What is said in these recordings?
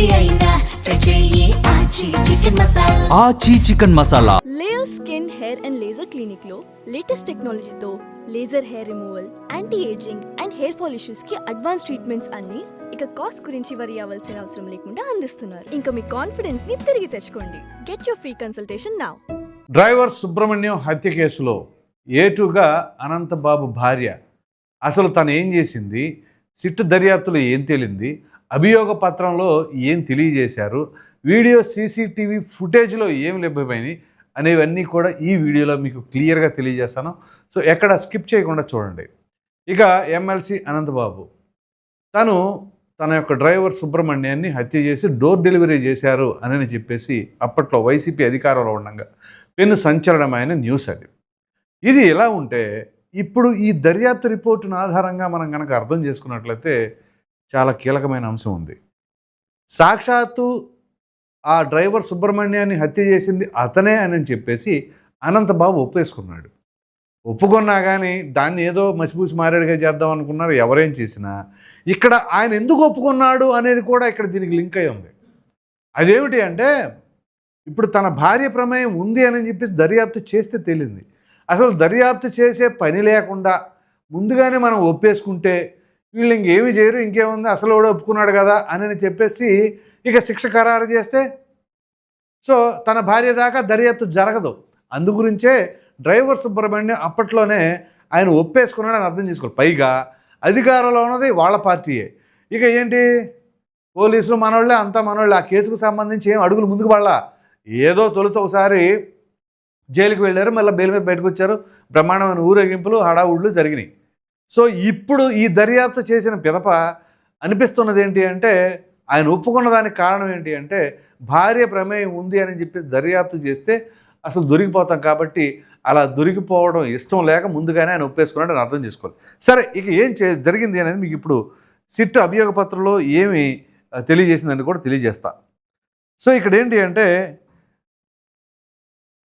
ఏది అయినా Aachi chicken masala. Aachi chicken masala. Layer skin hair and laser క్లినిక్లో latest టెక్నాలజీతో laser hair removal anti ageing and hair fall ఇష్యూస్కి advance treatments అన్ని ఇక cost గురించి వరి అవ్వాల్సిన అవసరం లేకుండా అందిస్తున్నారు. ఇంకా మీ కాన్ఫిడెన్స్ని తిరిగి తెచ్చుకోండి. Get your free consultation now driver Subrahmanyam హత్య కేసులో ఏటుగా అనంతబాబు భార్య. అసలు తను ఏం చేసింది? సిట్టు దర్యాప్తులో ఏం తేలింది? అభియోగ పత్రంలో ఏం తెలియజేశారు? వీడియో సీసీటీవీ ఫుటేజ్లో ఏం లభ్యమైనవి అనేవన్నీ కూడా ఈ వీడియోలో మీకు క్లియర్గా తెలియజేస్తాను. సో ఎక్కడ స్కిప్ చేయకుండా చూడండి. ఇక ఎమ్మెల్సీ అనంతబాబు. తను తన యొక్క డ్రైవర్ సుబ్రహ్మణ్యాన్ని హత్య చేసి డోర్ డెలివరీ చేశారు అని చెప్పేసి అప్పట్లో వైసీపీ అధికారంలో ఉండగా పెన్ను సంచలనమైన న్యూస్ అది. ఇది ఎలా ఉంటే ఇప్పుడు ఈ దర్యాప్తు రిపోర్టును ఆధారంగా మనం కనుక అర్థం చేసుకున్నట్లయితే చాలా కీలకమైన అంశం ఉంది. సాక్షాత్తు ఆ డ్రైవర్ సుబ్రహ్మణ్యాన్ని హత్య చేసింది అతనే అని చెప్పేసి అనంతబాబు ఒప్పేసుకున్నాడు. ఒప్పుకున్నా కానీ దాన్ని ఏదో మసిపూసి మారేడుగా చేద్దాం అనుకున్నారు. ఎవరేం చేసినా ఇక్కడ ఆయన ఎందుకు ఒప్పుకున్నాడు అనేది కూడా ఇక్కడ దీనికి లింక్ అయి ఉంది. అదేమిటి అంటే ఇప్పుడు తన భార్య ప్రమేయం ఉంది అని చెప్పేసి దర్యాప్తు చేస్తే తేలింది. అసలు దర్యాప్తు చేసే పని లేకుండా ముందుగానే మనం ఒప్పేసుకుంటే వీళ్ళు ఇంకేమి చేయరు ఇంకేముంది? అసలు కూడా ఒప్పుకున్నాడు కదా అని చెప్పేసి ఇక శిక్ష ఖరారు చేస్తే సో తన భార్య దాకా దర్యాప్తు జరగదు. అందుగురించే డ్రైవర్ సుబ్రహ్మణ్యం అప్పట్లోనే ఆయన ఒప్పేసుకున్నాడని అర్థం చేసుకోవాలి. పైగా అధికారంలో ఉన్నది వాళ్ళ పార్టీయే. ఇక ఏంటి? పోలీసులు మనోళ్ళే అంతా మనోళ్ళే. ఆ కేసుకు సంబంధించి ఏం అడుగులు ముందుకు పడలా? ఏదో తొలుత ఒకసారి జైలుకి వెళ్ళారు మళ్ళీ బెయిల్ మీద బయటకు వచ్చారు. బ్రహ్మాండమైన ఊరేగింపులు హడావుళ్ళు జరిగినాయి. సో ఇప్పుడు ఈ దర్యాప్తు చేసిన పిదప అనిపిస్తున్నది ఏంటి అంటే ఆయన ఒప్పుకున్న దానికి కారణం ఏంటి అంటే భార్య ప్రమేయం ఉంది అని చెప్పేసి దర్యాప్తు చేస్తే అసలు దొరికిపోతాం కాబట్టి అలా దొరికిపోవడం ఇష్టం లేక ముందుగానే ఆయన ఒప్పేసుకున్నాడు అని అర్థం చేసుకోవాలి. సరే ఇక ఏం చే జరిగింది అనేది మీకు ఇప్పుడు సిట్ అభియోగ పత్రంలో ఏమి తెలియజేసిందని కూడా తెలియజేస్తా. సో ఇక్కడ ఏంటి అంటే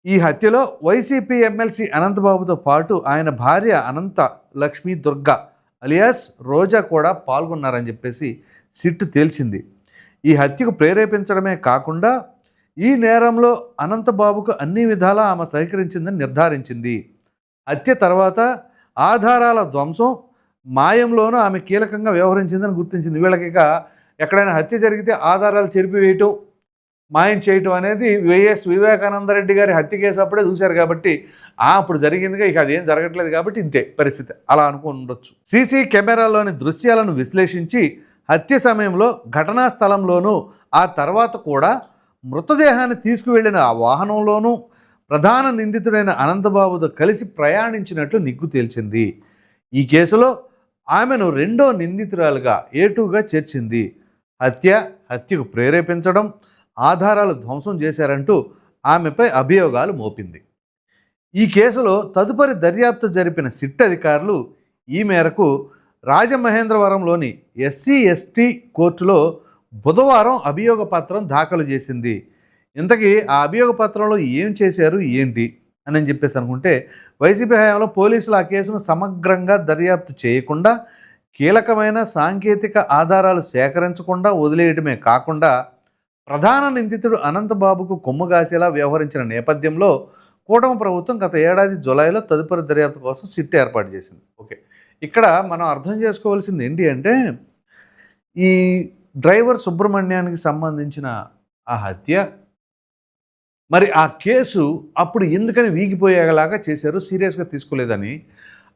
ఈ హత్యలో వైసీపీ ఎమ్మెల్సీ అనంతబాబుతో పాటు ఆయన భార్య అనంత లక్ష్మీ దుర్గా అలియాస్ రోజా కూడా పాల్గొన్నారని చెప్పేసి సిట్ తేల్చింది. ఈ హత్యకు ప్రేరేపించడమే కాకుండా ఈ నేరంలో అనంతబాబుకు అన్ని విధాలా ఆమె సహకరించిందని నిర్ధారించింది. హత్య తర్వాత ఆధారాల ధ్వంసం మాయంలోనూ ఆమె కీలకంగా వ్యవహరించిందని గుర్తించింది. వీళ్ళకి ఇక ఎక్కడైనా హత్య జరిగితే ఆధారాలు చెరిపివేయటం మాయం చేయటం అనేది వైఎస్ వివేకానంద రెడ్డి గారి హత్య కేసు అప్పుడే చూశారు కాబట్టి ఆ అప్పుడు జరిగిందిగా ఇక అదేం జరగట్లేదు కాబట్టి ఇంతే పరిస్థితి. అలా అనుకుని ఉండొచ్చు. సీసీ కెమెరాలోని దృశ్యాలను విశ్లేషించి హత్య సమయంలో ఘటనా స్థలంలోనూ ఆ తర్వాత కూడా మృతదేహాన్ని తీసుకువెళ్ళిన ఆ వాహనంలోనూ ప్రధాన నిందితుడైన అనంతబాబుతో కలిసి ప్రయాణించినట్లు నిగ్గు తేల్చింది. ఈ కేసులో ఆమెను రెండో నిందితురాలుగా ఏటుగా చేర్చింది? హత్య హత్యకు ప్రేరేపించడం ఆధారాలు ధ్వంసం చేశారంటూ ఆమెపై అభియోగాలు మోపింది. ఈ కేసులో తదుపరి దర్యాప్తు జరిపిన సిట్ అధికారులు ఈ మేరకు రాజమహేంద్రవరంలోని ఎస్సీ ఎస్టీ కోర్టులో బుధవారం అభియోగ పత్రం దాఖలు చేసింది. ఇంతకీ ఆ అభియోగ పత్రంలో ఏం చేశారు ఏంటి అని చెప్పేసి అనుకుంటే వైసీపీ హయాంలో పోలీసులు ఆ కేసును సమగ్రంగా దర్యాప్తు చేయకుండా కీలకమైన సాంకేతిక ఆధారాలు సేకరించకుండా వదిలేయడమే కాకుండా ప్రధాన నిందితుడు అనంతబాబుకు కొమ్ముగాసేలా వ్యవహరించిన నేపథ్యంలో కూటమి ప్రభుత్వం గత ఏడాది జులైలో తదుపరి దర్యాప్తు కోసం సిట్ ఏర్పాటు చేసింది. ఓకే. ఇక్కడ మనం అర్థం చేసుకోవాల్సింది ఏంటి అంటే ఈ డ్రైవర్ సుబ్రహ్మణ్యానికి సంబంధించిన ఆ హత్య మరి ఆ కేసు అప్పుడు ఎందుకని వీగిపోయేలాగా చేశారు సీరియస్గా తీసుకోలేదని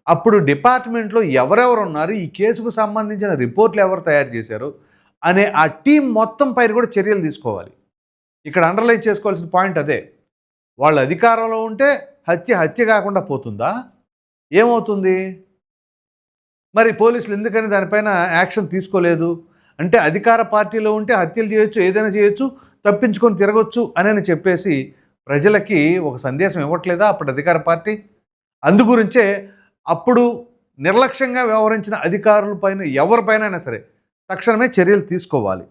అప్పుడు డిపార్ట్మెంట్లో ఎవరెవరు ఉన్నారు ఈ కేసుకు సంబంధించిన రిపోర్ట్లు ఎవరు తయారు చేశారు అనే ఆ టీం మొత్తం పైన కూడా చర్యలు తీసుకోవాలి. ఇక్కడ అండర్లైన్ చేసుకోవాల్సిన పాయింట్ అదే. వాళ్ళ అధికారంలో ఉంటే హత్య హత్య కాకుండా పోతుందా? ఏమవుతుంది? మరి పోలీసులు ఎందుకని దానిపైన యాక్షన్ తీసుకోలేదు? అంటే అధికార పార్టీలో ఉంటే హత్యలు చేయొచ్చు ఏదైనా చేయొచ్చు తప్పించుకొని తిరగొచ్చు అని చెప్పేసి ప్రజలకి ఒక సందేశం ఇవ్వట్లేదా అప్పుడు అధికార పార్టీ? అందుగురించే అప్పుడు నిర్లక్ష్యంగా వ్యవహరించిన అధికారుల పైన ఎవరిపైన సరే తక్షణమే చర్యలు తీసుకోవాలి.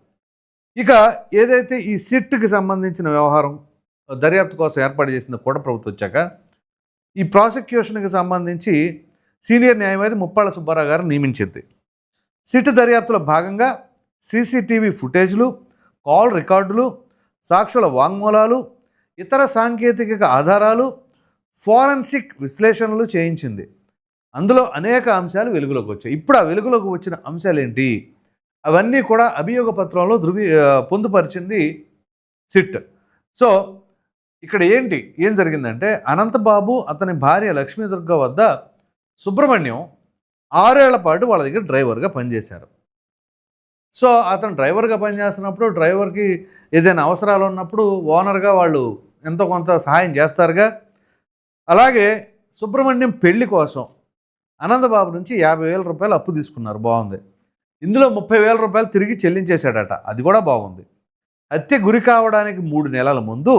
ఇక ఏదైతే ఈ సిట్కి సంబంధించిన వ్యవహారం దర్యాప్తు కోసం ఏర్పాటు చేసింది కూడా ప్రభుత్వం వచ్చాక ఈ ప్రాసిక్యూషన్కి సంబంధించి సీనియర్ న్యాయవాది ముప్పాళ్ళ సుబ్బారావు గారు నియమించింది. సిట్ దర్యాప్తులో భాగంగా సీసీటీవీ ఫుటేజ్లు కాల్ రికార్డులు సాక్షుల వాంగ్మూలాలు ఇతర సాంకేతిక ఆధారాలు ఫోరెన్సిక్ విశ్లేషణలు చేయించింది. అందులో అనేక అంశాలు వెలుగులోకి వచ్చాయి. ఇప్పుడు ఆ వెలుగులోకి వచ్చిన అంశాలు ఏంటి అవన్నీ కూడా అభియోగ పత్రంలో ధృవీ పొందుపరిచింది సిట్. సో ఇక్కడ ఏంటి? ఏం జరిగిందంటే అనంతబాబు అతని భార్య లక్ష్మీదుర్గ వద్ద సుబ్రహ్మణ్యం ఆరేళ్ళ పాటు వాళ్ళ దగ్గర డ్రైవర్గా పనిచేశారు. సో అతను డ్రైవర్గా పనిచేస్తున్నప్పుడు డ్రైవర్కి ఏదైనా అవసరాలు ఉన్నప్పుడు ఓనర్గా వాళ్ళు ఎంతో కొంత సహాయం చేస్తారుగా. అలాగే సుబ్రహ్మణ్యం పెళ్ళి కోసం అనంతబాబు నుంచి యాభై వేల రూపాయలు అప్పు తీసుకున్నారు. బాగుంది. ఇందులో ముప్పై వేల రూపాయలు తిరిగి చెల్లించేశాడట. అది కూడా బాగుంది. హత్య గురి కావడానికి మూడు నెలల ముందు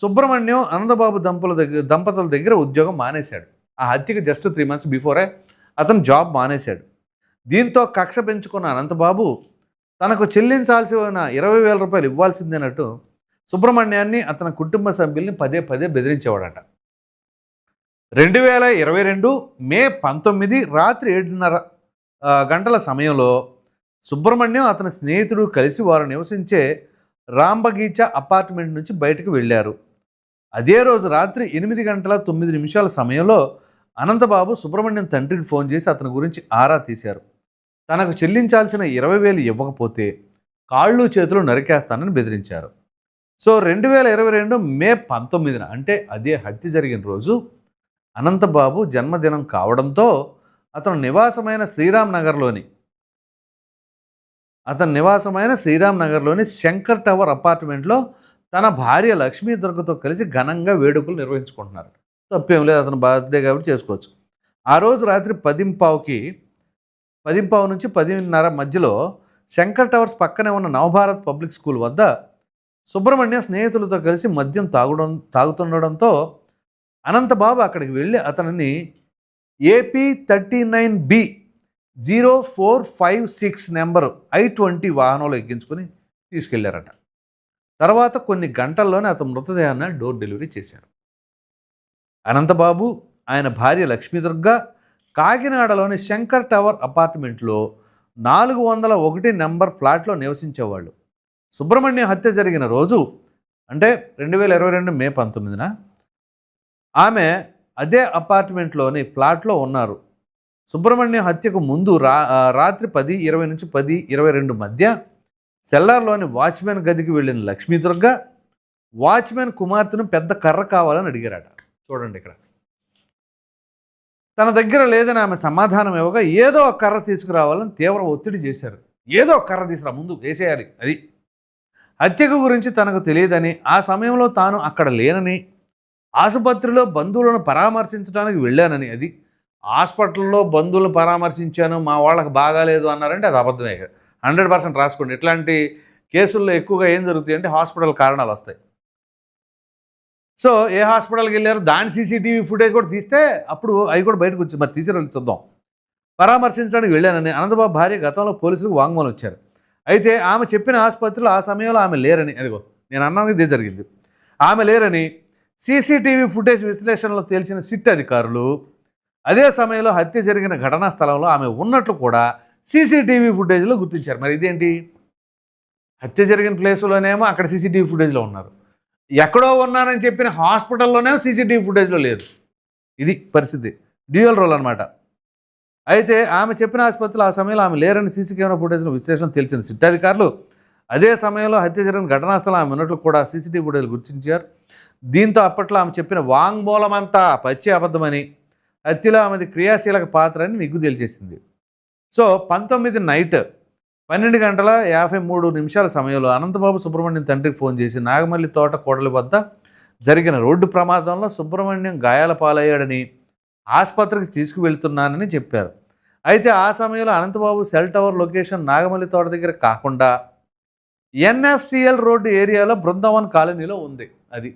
సుబ్రహ్మణ్యం అనంతబాబు దంపతుల దగ్గర దంపతుల దగ్గర ఉద్యోగం మానేశాడు. ఆ హత్యకి జస్ట్ త్రీ మంత్స్ బిఫోరే అతను జాబ్ మానేశాడు. దీంతో కక్ష పెంచుకున్న అనంతబాబు తనకు చెల్లించాల్సిన ఇరవై వేల రూపాయలు ఇవ్వాల్సిందేనట్టు సుబ్రహ్మణ్యాన్ని అతని కుటుంబ సభ్యుల్ని పదే పదే బెదిరించేవాడట. రెండు వేల ఇరవై రెండు మే పంతొమ్మిది రాత్రి ఏడున్నర గంటల సమయంలో సుబ్రహ్మణ్యం అతని స్నేహితుడు కలిసి వారు నివసించే రాంబగీచా అపార్ట్మెంట్ నుంచి బయటకు వెళ్ళారు. అదే రోజు రాత్రి ఎనిమిది గంటల తొమ్మిది నిమిషాల సమయంలో అనంతబాబు సుబ్రహ్మణ్యం తండ్రికి ఫోన్ చేసి అతని గురించి ఆరా తీశారు. తనకు చెల్లించాల్సిన ఇరవై వేలు ఇవ్వకపోతే కాళ్ళు చేతులు నరికేస్తానని బెదిరించారు. సో రెండు వేల ఇరవై రెండు మే పంతొమ్మిదిన అంటే అదే హత్య జరిగిన రోజు అనంతబాబు జన్మదినం కావడంతో అతను నివాసమైన శ్రీరామ్ నగర్లోని అతని నివాసమైన శ్రీరామ్ నగర్లోని శంకర్ టవర్ అపార్ట్మెంట్లో తన భార్య లక్ష్మీ దుర్గతో కలిసి ఘనంగా వేడుకలు నిర్వహించుకుంటున్నారు. తప్పేం లేదు అతను బర్త్డే కాబట్టి చేసుకోవచ్చు. ఆ రోజు రాత్రి పదింపావుకి పదింపావు నుంచి పదిన్నర మధ్యలో శంకర్ టవర్స్ పక్కనే ఉన్న నవభారత్ పబ్లిక్ స్కూల్ వద్ద సుబ్రహ్మణ్య స్నేహితులతో కలిసి మద్యం తాగుడం తాగుతుండడంతో అనంతబాబు అక్కడికి వెళ్ళి అతనిని AP thirty nine B zero four five six number I twenty వాహనంలో ఎక్కించుకొని తీసుకెళ్ళారట. తర్వాత కొన్ని గంటల్లోనే అతని మృతదేహాన్ని డోర్ డెలివరీ చేశారు. అనంతబాబు ఆయన భార్య లక్ష్మీదుర్గ కాకినాడలోని శంకర్ టవర్ అపార్ట్మెంట్లో నాలుగు వందల ఒకటి నెంబర్ ఫ్లాట్లో నివసించేవాళ్ళు. సుబ్రహ్మణ్యం హత్య జరిగిన రోజు అంటే రెండు వేల ఇరవై రెండు మే పంతొమ్మిదిన ఆమె అదే అపార్ట్మెంట్లోని ఫ్లాట్లో ఉన్నారు. సుబ్రహ్మణ్యం హత్యకు ముందు రా రాత్రి పది ఇరవై నుంచి పది ఇరవై రెండు మధ్య సెల్లార్లోని వాచ్మెన్ గదికి వెళ్ళిన లక్ష్మీ దుర్గ వాచ్మెన్ కుమార్తెను పెద్ద కర్ర కావాలని అడిగారట. చూడండి ఇక్కడ. తన దగ్గర లేదని ఆమె సమాధానం ఇవ్వగా ఏదో ఒక కర్ర తీసుకురావాలని తీవ్ర ఒత్తిడి చేశారు. ఏదో ఒక కర్ర తీసుకురా ముందు వేసేయాలి అది. హత్యకు గురించి తనకు తెలియదని ఆ సమయంలో తాను అక్కడ లేనని ఆసుపత్రిలో బంధువులను పరామర్శించడానికి వెళ్ళానని. అది హాస్పిటల్లో బంధువులను పరామర్శించాను మా వాళ్ళకి బాగాలేదు అన్నారంటే అది అబద్ధమే. హండ్రెడ్ పర్సెంట్ రాసుకోండి. ఇట్లాంటి కేసుల్లో ఎక్కువగా ఏం జరుగుతాయి అంటే హాస్పిటల్ కారణాలు వస్తాయి. సో ఏ హాస్పిటల్కి వెళ్ళారు? దాని సీసీటీవీ ఫుటేజ్ కూడా తీస్తే అప్పుడు అవి కూడా బయటకు వచ్చి మరి తీసి చూద్దాం. పరామర్శించడానికి వెళ్ళానని అనంతబాబు భార్య గతంలో పోలీసులకు వాంగ్మూలం వచ్చారు అయితే ఆమె చెప్పిన ఆసుపత్రిలో ఆ సమయంలో ఆమె లేరని అదిగో నేను అన్నాను ఇదే జరిగింది. ఆమె లేరని సీసీటీవీ ఫుటేజ్ విశ్లేషణలో తేల్చిన సిట్ అధికారులు అదే సమయంలో హత్య జరిగిన ఘటనా స్థలంలో ఆమె ఉన్నట్లు కూడా సీసీటీవీ ఫుటేజ్లో గుర్తించారు. మరి ఇదేంటి? హత్య జరిగిన ప్లేస్లోనేమో అక్కడ సీసీటీవీ ఫుటేజ్లో ఉన్నారు. ఎక్కడో ఉన్నానని చెప్పిన హాస్పిటల్లోనేమో సీసీటీవీ ఫుటేజ్లో లేదు ఇది పరిస్థితి. డ్యూయల్ రోల్ అనమాట అయితే ఆమె చెప్పిన ఆసుపత్రిలో ఆ సమయంలో ఆమె లేరని సీసీ కెమెరా ఫుటేజ్ను విశ్లేషణ తెలిసిన సిట్ అధికారులు అదే సమయంలో హత్య జరిగిన ఘటనా స్థలం ఆమె ఉన్నట్లు కూడా సీసీటీవీ ఫుటేజ్లు గుర్తించారు. దీంతో అప్పట్లో ఆమె చెప్పిన వాంగ్మూలమంతా పచ్చి అబద్ధమని హత్యలో ఆమెది క్రియాశీలక పాత్ర అని నిగ్గు తేల్చేసింది. సో పంతొమ్మిది నైట్ పన్నెండు గంటల యాభై మూడు నిమిషాల సమయంలో అనంతబాబు సుబ్రహ్మణ్యం తండ్రికి ఫోన్ చేసి నాగమల్లి తోట కోడలి వద్ద జరిగిన రోడ్డు ప్రమాదంలో సుబ్రహ్మణ్యం గాయాల పాలయ్యాడని ఆసుపత్రికి తీసుకువెళ్తున్నానని చెప్పారు. అయితే ఆ సమయంలో Anantababu cell tower location Nagamalli తోట దగ్గర కాకుండా ఎన్ఎఫ్సిఎల్ రోడ్డు ఏరియాలో బృందావన్ కాలనీలో ఉంది అది.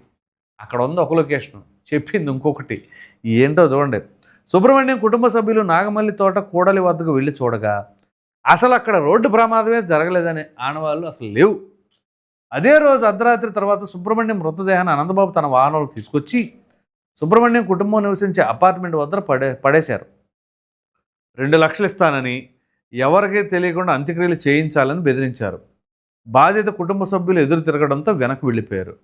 అక్కడ ఉంది ఒక లొకేషన్. చెప్పింది ఇంకొకటి. ఏంటో చూడండి. సుబ్రహ్మణ్యం కుటుంబ సభ్యులు నాగమల్లి తోట కూడలి వద్దకు వెళ్ళి చూడగా అసలు అక్కడ రోడ్డు ప్రమాదమే జరగలేదనే ఆనవాళ్ళు అసలు లేవు. అదే రోజు అర్ధరాత్రి తర్వాత సుబ్రహ్మణ్యం మృతదేహాన్ని అనంతబాబు తన వాహనంలో తీసుకొచ్చి సుబ్రహ్మణ్యం కుటుంబం నివసించే అపార్ట్మెంట్ వద్ద పడే పడేశారు. రెండు లక్షలు ఇస్తానని ఎవరికీ తెలియకుండా అంత్యక్రియలు చేయించాలని బెదిరించారు. బాధిత కుటుంబ సభ్యులు ఎదురు తిరగడంతో వెనక్కి వెళ్ళిపోయారు.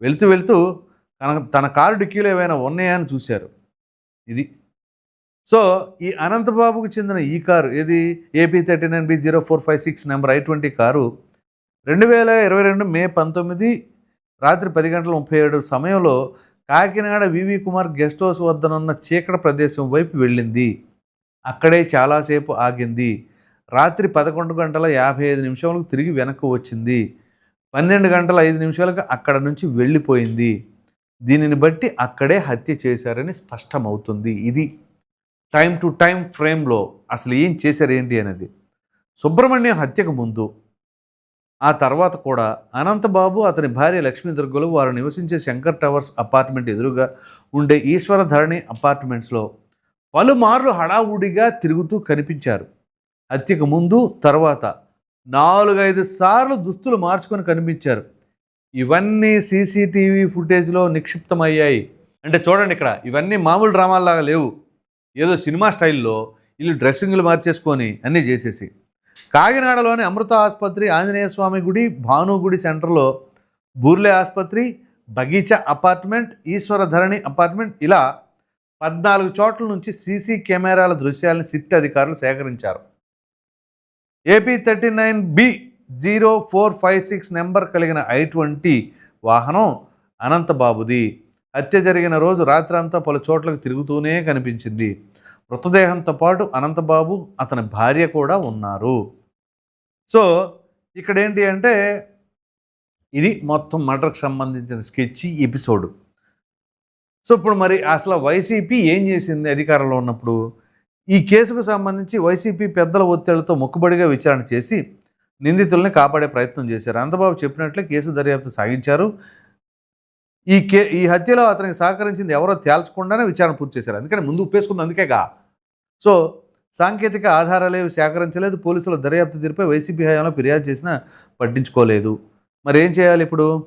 వెళుతూ వెళుతూ తన తన కారు డిక్కీలో ఏమైనా ఉన్నాయా అని చూశారు. ఇది. సో ఈ అనంతబాబుకు చెందిన ఈ కారు ఏది? AP thirty nine B zero four five six number I twenty car రెండు వేల ఇరవై రెండు మే పంతొమ్మిది రాత్రి పది గంటల ముప్పై ఏడు సమయంలో Kakinada VV Kumar guest house వద్దనున్న చీకటి ప్రదేశం వైపు వెళ్ళింది. అక్కడే చాలాసేపు ఆగింది. రాత్రి పదకొండు గంటల యాభై ఐదు నిమిషాలకు తిరిగి వెనక్కు వచ్చింది. పన్నెండు గంటల ఐదు నిమిషాలకు అక్కడ నుంచి వెళ్ళిపోయింది. దీనిని బట్టి అక్కడే హత్య చేశారని స్పష్టమవుతుంది. ఇది టైం టు టైం ఫ్రేమ్లో అసలు ఏం చేశారు ఏంటి అనేది. సుబ్రహ్మణ్యం హత్యకు ముందు ఆ తర్వాత కూడా అనంతబాబు అతని భార్య లక్ష్మీ దుర్గలు వారు నివసించే శంకర్ టవర్స్ అపార్ట్మెంట్ ఎదురుగా ఉండే ఈశ్వర ధరణి అపార్ట్మెంట్స్లో పలుమార్లు హడావుడిగా తిరుగుతూ కనిపించారు. హత్యకు ముందు తర్వాత నాలుగైదు సార్లు దుస్తులు మార్చుకొని కనిపించారు. ఇవన్నీ సీసీటీవీ ఫుటేజ్లో నిక్షిప్తమయ్యాయి. అంటే చూడండి ఇక్కడ ఇవన్నీ మామూలు డ్రామాల్లాగా లేవు. ఏదో సినిమా స్టైల్లో వీళ్ళు డ్రెస్సింగ్లు మార్చేసుకొని అన్నీ చేసేసి. కాకినాడలోని అమృత ఆసుపత్రి ఆంజనేయ స్వామి గుడి భానుగుడి సెంటర్లో బూర్లే ఆసుపత్రి బగీచా అపార్ట్మెంట్ ఈశ్వర ధరణి అపార్ట్మెంట్ ఇలా పద్నాలుగు చోట్ల నుంచి సీసీ కెమెరాల దృశ్యాలను సిట్ అధికారులు సేకరించారు. AP thirty nine B zero four five six number కలిగిన ఐ ట్వంటీ వాహనం అనంతబాబుది. హత్య జరిగిన రోజు రాత్రంతా పలు చోట్లకు తిరుగుతూనే కనిపించింది. మృతదేహంతో పాటు అనంతబాబు అతని భార్య కూడా ఉన్నారు. సో ఇక్కడ ఏంటి అంటే ఇది మొత్తం మర్డర్కి సంబంధించిన స్కెచ్ ఎపిసోడ్. సో ఇప్పుడు మరి అసలు వైసీపీ ఏం చేసింది అధికారంలో ఉన్నప్పుడు? ఈ కేసుకు సంబంధించి వైసీపీ పెద్దల ఒత్తిళ్ళతో మొక్కుబడిగా విచారణ చేసి నిందితుల్ని కాపాడే ప్రయత్నం చేశారు. అనంతబాబు చెప్పినట్లే కేసు దర్యాప్తు సాగించారు. ఈ కే ఈ హత్యలో అతనికి సహకరించింది ఎవరో తేల్చకుండానే విచారణ పూర్తి చేశారు. అందుకని ముందు ఉప్పేసుకుంది అందుకేగా. సో సాంకేతిక ఆధారాలు ఏవి సేకరించలేదు పోలీసుల దర్యాప్తు తీరుపై వైసీపీ హయాంలో ఫిర్యాదు చేసినా పట్టించుకోలేదు. మరి ఏం చేయాలి ఇప్పుడు?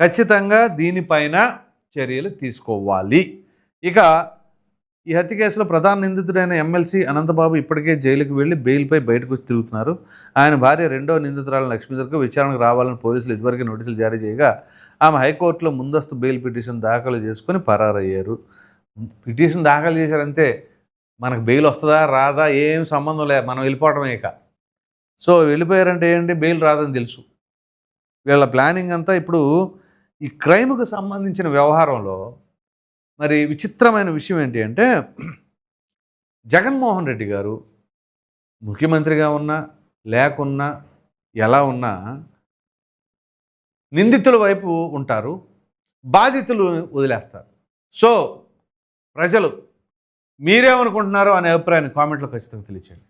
ఖచ్చితంగా దీనిపైన చర్యలు తీసుకోవాలి. ఇక ఈ హత్య కేసులో ప్రధాన నిందితుడైన ఎమ్మెల్సీ అనంతబాబు ఇప్పటికే జైలుకు వెళ్ళి బెయిల్పై బయటకు తిరుగుతున్నారు. ఆయన భార్య రెండో నిందితురాలు లక్ష్మీధర్కు విచారణకు రావాలని పోలీసులు ఇదివరకే నోటీసులు జారీ చేయగా ఆమె హైకోర్టులో ముందస్తు బెయిల్ పిటిషన్ దాఖలు చేసుకొని పరారయ్యారు. పిటిషన్ దాఖలు చేశారంటే మనకు బెయిల్ వస్తుందా రాదా ఏం సంబంధం లేదు మనం వెళ్ళిపోవటమే ఇక. సో వెళ్ళిపోయారంటే ఏంటి? బెయిల్ రాదని తెలుసు. వీళ్ళ ప్లానింగ్ అంతా ఇప్పుడు ఈ క్రైమ్కి సంబంధించిన వ్యవహారంలో మరి విచిత్రమైన విషయం ఏంటి అంటే జగన్మోహన్ రెడ్డి గారు ముఖ్యమంత్రిగా ఉన్నా లేకున్నా ఎలా ఉన్నా నిందితుల వైపు ఉంటారు బాధితులు వదిలేస్తారు. సో ప్రజలు మీరేమనుకుంటున్నారో అనే అభిప్రాయాన్ని కామెంట్లో ఖచ్చితంగా తెలియచేయండి.